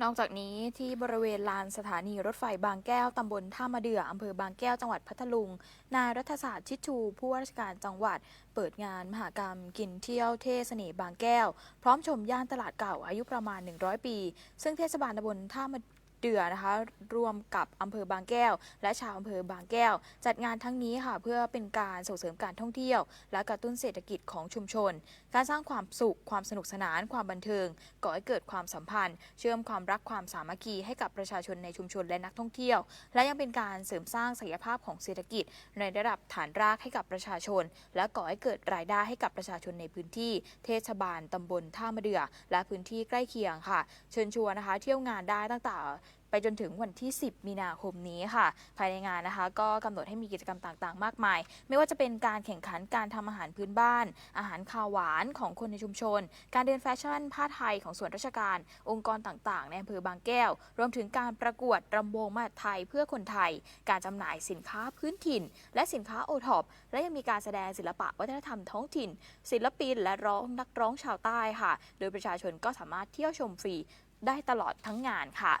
นอกจากนี้ที่บริเวณลานสถานีรถไฟบางแก้ว ตำบลท่ามะเดื่ออำเภอบางแก้วจังหวัดพัทลุง นายรัฐศาสตร์ชิดชู ผู้ว่าราชการจังหวัด เปิดงานมหากรรม กินเที่ยวเทศเสน่บางแก้ว พร้อมชมย่านตลาดเก่าอายุประมาณ 100 ปี ซึ่งเทศบาลตำบลท่ามะ เดือนะคะรวมกับอำเภอบางแก้ว และชาวอำเภอบางแก้ว จัดงานทั้งนี้ค่ะเพื่อเป็นการส่งเสริมการท่องเที่ยว และกระตุ้นเศรษฐกิจของชุมชน การสร้างความสุขความสนุกสนานความบันเทิงก่อให้เกิดความสัมพันธ์ เชื่อมความรักความสามัคคีให้กับประชาชนในชุมชนและนักท่องเที่ยว และยังเป็นการเสริมสร้างศักยภาพของเศรษฐกิจ ในระดับฐานรากให้กับประชาชน และก่อให้เกิดรายได้ให้กับประชาชนในพื้นที่ เทศบาลตำบลท่ามะเดื่อและพื้นที่ใกล้เคียงค่ะ เชิญชวนนะคะ เที่ยวงานได้ตั้งแต่ไปจนถึงวันที่ 10 มีนาคมนี้ค่ะ ภายในงานนะคะ ก็กำหนดให้มีกิจกรรมต่างๆ มากมาย ไม่ว่าจะเป็นการแข่งขันการทำอาหารพื้นบ้าน อาหารคาวหวานของคนในชุมชน การเดินแฟชั่นผ้าไทยของส่วนราชการ องค์กรต่างๆ ในอำเภอบางแก้ว รวมถึงการประกวดรำวงมาไทยเพื่อคนไทย การจำหน่ายสินค้าพื้นถิ่น และสินค้าโอท็อป และยังมีการแสดงศิลปะวัฒนธรรมท้องถิ่น ศิลปิน และร้องนักร้องชาวใต้ค่ะ โดยประชาชนก็สามารถเที่ยวชมฟรีได้ตลอดทั้งงานค่ะ